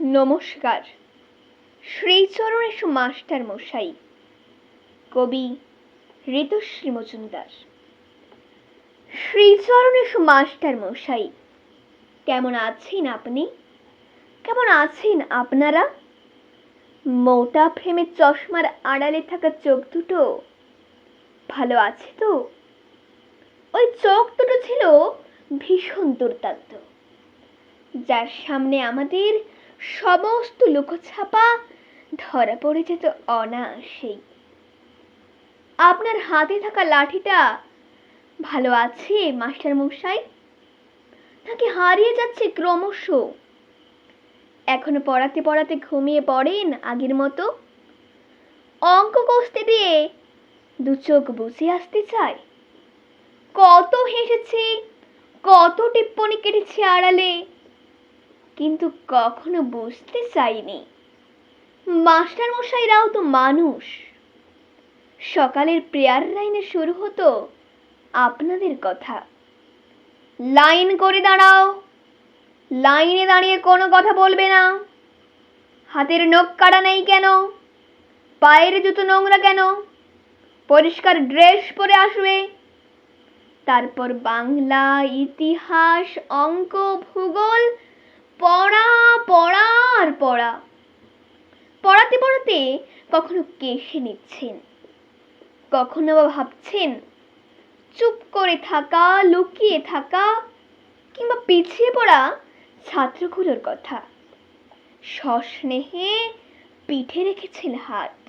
নমস্কার। শ্রীচরণেশ মাস্টার মশাই, কবি ঋতুশ্রী মজুমদার। শ্রীচরণেশ মাস্টার মশাই, কেমন আছেন আপনি? কেমন আছেন আপনারা? মোটা ফ্রেমের চশমার আড়ালে থাকা চোখ দুটো ভালো আছে তো? ওই চোখ দুটো ছিল ভীষণ দুর্দান্ত। যার সামনে আমাদের সমস্ত লুকোছাপা ধরা পড়ে যেত অনায়াসেই। আপনার হাতে থাকা লাঠিটা ভালো আছে, মাস্টার মশাই? নাকি হারিয়ে যাচ্ছে ক্রমশ? এখনও পড়াতে পড়াতে ঘুমিয়ে পড়েন আগের মতো? অঙ্ক কষতে দিয়ে দু চোখ বুঝে আসতে চায়? কত হেসেছি, কত টিপ্পনি কেটেছে আড়ালে? কিন্তু কখনো বুঝতে চাইনি। মাস্টার মশাইরাও তো মানুষ। সকালের প্রেয়ার লাইনে শুরু হতো আপনাদের কথা। লাইন করে দাঁড়াও। লাইনে দাঁড়িয়ে কোনো কথা বলবে না। হাতের নখ কাটা নেই কেন? পায়ের জুতো নোংরা কেন? পরিষ্কার ড্রেস পরে আসবে। তারপর বাংলা, ইতিহাস, অঙ্ক, ভূগোল পড়া। পড়াতে পড়াতে কখনো কেশে নিচ্ছেন। কখনো বা ভাবছেন, চুপ করে থাকা, লুকিয়ে থাকা কিংবা পিছিয়ে পড়া ছাত্রগুলোর কথা। সস্নেহে পিঠে রেখেছেন হাত।